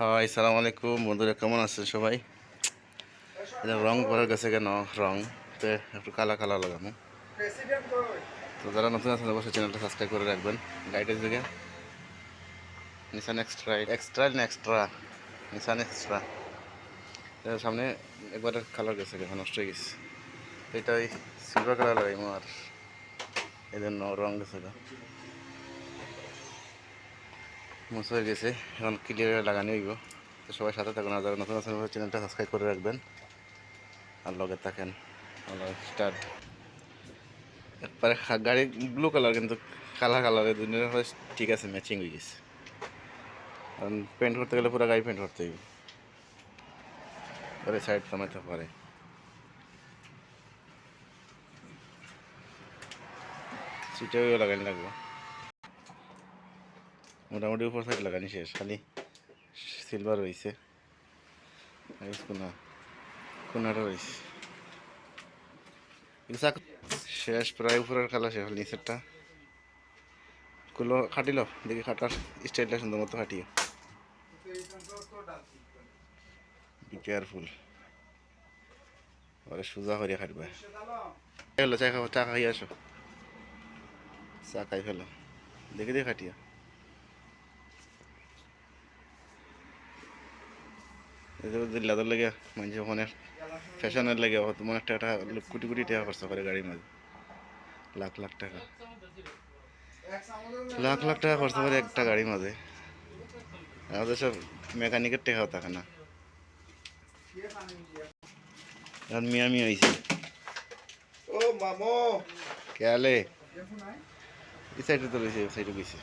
High সালাম আলাইকুম বন্ধুরা, কেমন আছেন সবাই? রং করার গেছে কেন? রং। তো একটু কালা কালা লাগানো তো যারা নতুন আছেন, অবশ্যই চ্যানেলটা সাবস্ক্রাইব করে রাখবেন। গাইডের দিকে Nissan extra extra extra Nissan extra সামনে একবার কালার গেছে এখন নষ্ট হয়ে গেছে। এটা ওই সিলভার কালার লাগাইমো আর জন্য রং গেছে। মোছা হয়ে গেছে। এখন ক্লিয়ার লাগানো হইব। তো সবাই সাথে থাকুন। আর যারা নতুন অবশ্যই চ্যানেলটা সাবস্ক্রাইব করে রাখবেন। আর লগে থাকেন। স্টার্ট একবারে গাড়ি ব্লু কালার কিন্তু কালার কালারে দুনিয়ার ঠিক আছে ম্যাচিং হয়ে গেছে। কারণ পেন্ট করতে গেলে পুরো গাড়ি পেন্ট করতে হইব। পরে সাইড কমাইতে পারে। সিটেও লাগানি লাগবে। মোটামুটি উপর সাইড লাগানি শেষ, খালি সিলভার রয়েছে। শেষ, প্রায় উপরের খেলা শেষ নিচেরটা কুলো খাটিল, দেখি খাটার স্টাইলটা সুন্দর মতো খাটিও। বি কেয়ারফুল ওরে সোজা করিয়া খাটবে। চা খাই আসো। চা খাই ফেলো। দেখি দেখি খাটিয়া দিল্লাদের লেগে মানুষ ওখানে ফ্যাশনের লেগে মনে একটা একটা কোটি কোটি টাকা খরচ করে গাড়ির মাঝে। লাখ লাখ টাকা। লাখ লাখ টাকা খরচ করে একটা গাড়ির মাঝে। আমাদের সব মেকানিকের টাকাও থাকে না। মিয়া মিয়া হয়েছে ও মামো। কেয়ালে এই সাইডে তো রয়েছে সাইডে গেছে।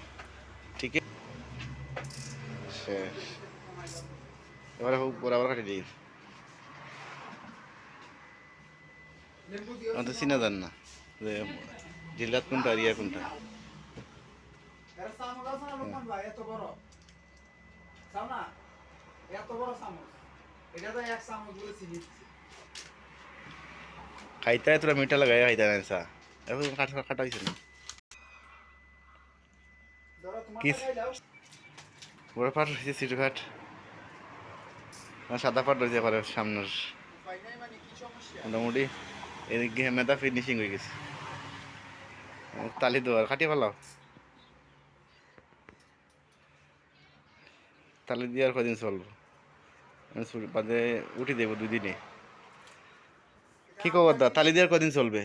ঠিক আছে শেষ। এবারে হোক বরাবর কাটি দিই আমার তো চিনা জান না। যে জেলাত কোনটা আর ইয়া কোনটা? খাইতে তোরা মিঠা লাগাই খাইতে না চা। এখন কাটা কাটা হয়েছে না। কি? বড় পাট রয়েছে সিটু ঘাট সাদা পাট রয়েছে এবারে সামনের। মানে মোটামুটি এদিকে মেধা ফিনিশিং হয়ে গেছে। তালি দেওয়ার কাটিয়ে ফেলাও। তালি দিয়ে আর কদিন চলবো? বাদে উঠি দেবো দুই দিনে কি খবর দা? তালি দিয়ে আর কদিন চলবে?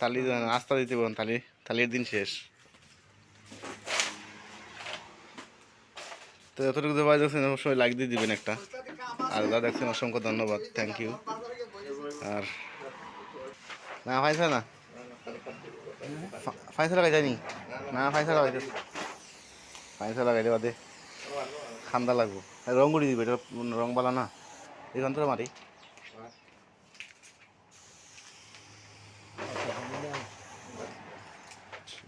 তালি আস্থা দিতে বলুন, তালি তালির দিন শেষ। তো এতটুকু দেওয়া দেখছেন অবশ্যই লাইক দিয়ে দিবেন একটা। আর যা দেখছেন অসংখ্য ধন্যবাদ থ্যাংক ইউ আর না ফাইসা না ফাইসা লাগাই যায়নি? না ফাইসা লাগাইতে ফাইসা লাগাইলে বাদে ঠান্ডা লাগবো। আর রং করে দিবে, এটা রং বালা না। এখান থেকে মারি।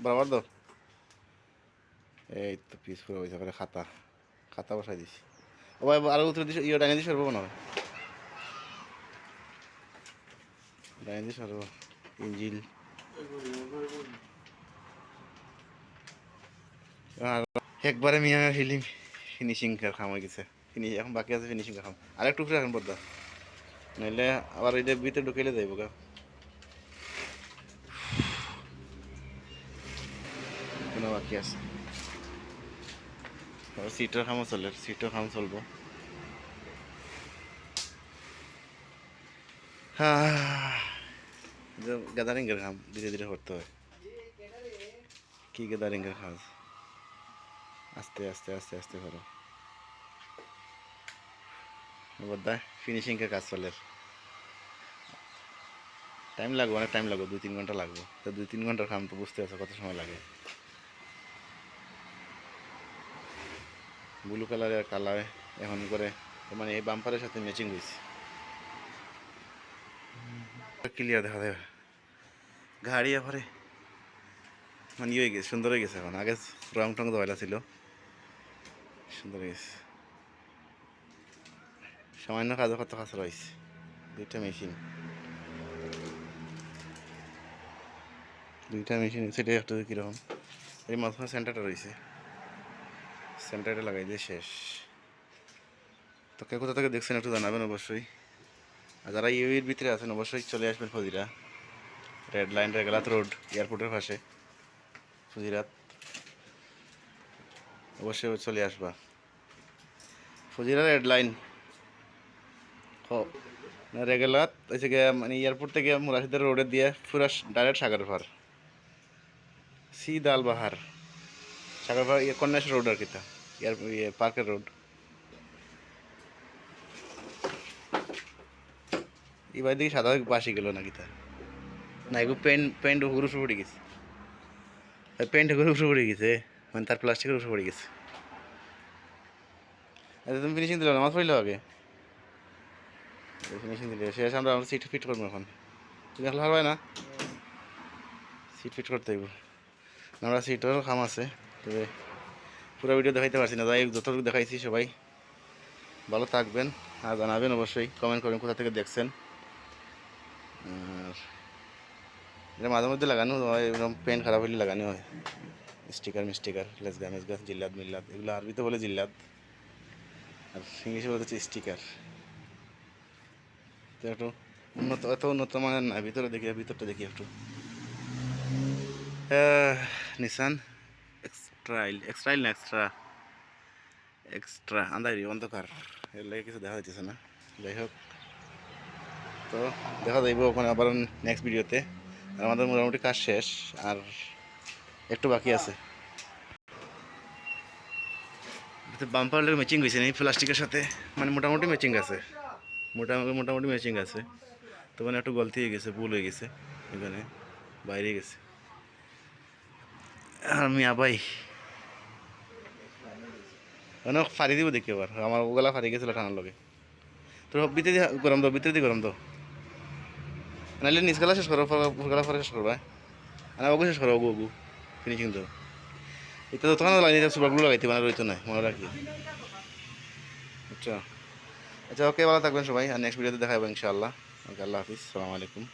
বরাবর তো? এই তো পিস করে হয়েছে খাতা। খাতা বসাই দিছি। ও ভাই, আরও উত্তর দিস ইয়ে ডাইনে দিস পারব না দিস পারব ইঞ্জিল। একবারে মিয়া ফিলিম ফিনিশিং খাম হয়ে গেছে। ফিনিশ এখন বাকি আছে ফিনিশিং খাম। আর একটু ফ্রি এখন পর্দা। নইলে আবার ওইটা ভিতরে ঢুকাইলে যাইব গা। বাকি আছে। সিটের খামও চলে সিটের খাম চলবো। গ্যাদারিংয়ের কাম, ধীরে ধীরে করতে হয়। কি গ্যাদারিংয়ের কাজ? আস্তে আস্তে আস্তে আস্তে করো। বোধ ফিনিশিংয়ের কাজ চলে। টাইম লাগবে, অনেক টাইম লাগবে দুই তিন ঘণ্টা লাগবে। তো দুই তিন ঘণ্টার কাম তো বুঝতে পারছ কত সময় লাগে। ব্লু কালারের কালার এখন করে মানে এই বাম্পারের সাথে ম্যাচিং হয়েছে। ক্লিয়ার দেখা যাবে গাড়ি এবারে মানে ইয়ে গেছে, সুন্দর হয়ে গেছে এখন। আগে রং টং দেওয়া ছিল। সুন্দর হয়ে গেছে। সামান্য কাজ কত কাজ রয়েছে দুইটা মেশিন দুইটা মেশিন সেটা একটা কীরকম। এই মাঝখানে সেন্টারটা রয়েছে। সেন্টারটা লাগাই দিয়ে শেষ। তো কে কোথা থেকে দেখছেন একটু জানাবেন অবশ্যই। আর যারা ইউএর ভিতরে আছেন, অবশ্যই চলে আসবেন ফজিরা। রেড লাইন রেগালাত রোড, এয়ারপোর্টের পাশে। ফজিরাত অবশ্যই চলে আসবা। ফজিরা রেড লাইন। রেগুলার হচ্ছে গিয়ে মানে এয়ারপোর্ট থেকে মুরাশিদের রোডে দিয়ে পুরা ডাইরেক্ট সাগর সি সিদাল বাহার সাগর পার ইয়ে কন্যাস রোড আর কিতা ইয়ে পার্কের রোড এবার দিকে সাদা বাসি গেল না কিতা না এগুলো পেন্ট পেন্ট ঘুরে উঠে পড়ে গেছে। পেন্ট ঘুরে উঠে পড়ে গেছে মানে তার প্লাস্টিকের উঠে পড়ে গেছে। আচ্ছা তুমি ফিনিশিং দিল নামাজ পড়ল আগে? ফিনিশিং দিলে। শেষ আমরা আমরা সিট ফিট করব এখন। তুমি এখন হারবাই না? সিট ফিট করতে আমরা সিটেরও খাম আছে। তবে পুরো ভিডিও দেখাইতে পারছি না যাই যতটুকু দেখাইছি সবাই ভালো থাকবেন আর জানাবেন অবশ্যই কমেন্ট করবেন কোথা থেকে দেখছেন। আর এটা মাঝে মধ্যে লাগানো হয়, এরকম পেন খারাপ হলে লাগানো হয়। স্টিকার মিস্টিকার, লেসগা, মেসগা, জিল্লাত, মিল্লাত, এগুলো আরবিতে বলে জিল্লাত। আর ইংলিশে বলতে হচ্ছে স্টিকার তো একটু উন্নত, এত উন্নত মানের না, ভিতরে দেখি, ভিতরটা দেখি একটু। নিসান এক্সট্রাইল এক্সট্রাইল না এক্সট্রা এক্সট্রা আন্দারি অন্ধকার এর লাগে কিছু দেখা যাচ্ছে না যাই হোক তো দেখা যাইব ওখানে আবার নেক্সট ভিডিওতে আর আমাদের মোটামুটি কাজ শেষ আর একটু বাকি আছে বাম্পার লাগে ম্যাচিং হয়েছে এই প্লাস্টিকের সাথে মানে মোটামুটি ম্যাচিং আছে মোটামুটি মোটামুটি ম্যাচিং আছে তো মানে একটু গলতি হয়ে গেছে ভুল হয়ে গেছে এখানে বাইরে গেছে আর মিয়া ভাই মানে ফাড়ি দিব দেখি এবার। আমার ওগুলা ফাড়ি গেছিল ঠান্ডার লগে। তোর ভিতরে দিয়ে গরম দাও ভিতরে দিয়ে গরম দাও নাহলে নিচগালা শেষ করো ফুলগালা পরে শেষ করবা আর ওগু শেষ করো ওগু ওগু ফিনিশিং দাও এটা তো তখন লাগাই সুপারগুলো লাগাইতে মানে রইতো না মনে রাখি আচ্ছা। আচ্ছা ওকে ভালো থাকবেন সবাই আর নেক্সট ভিডিওতে দেখা যাবে ইনশাআল্লাহ। ওকে আল্লাহ হাফিজ, সালামু আলাইকুম।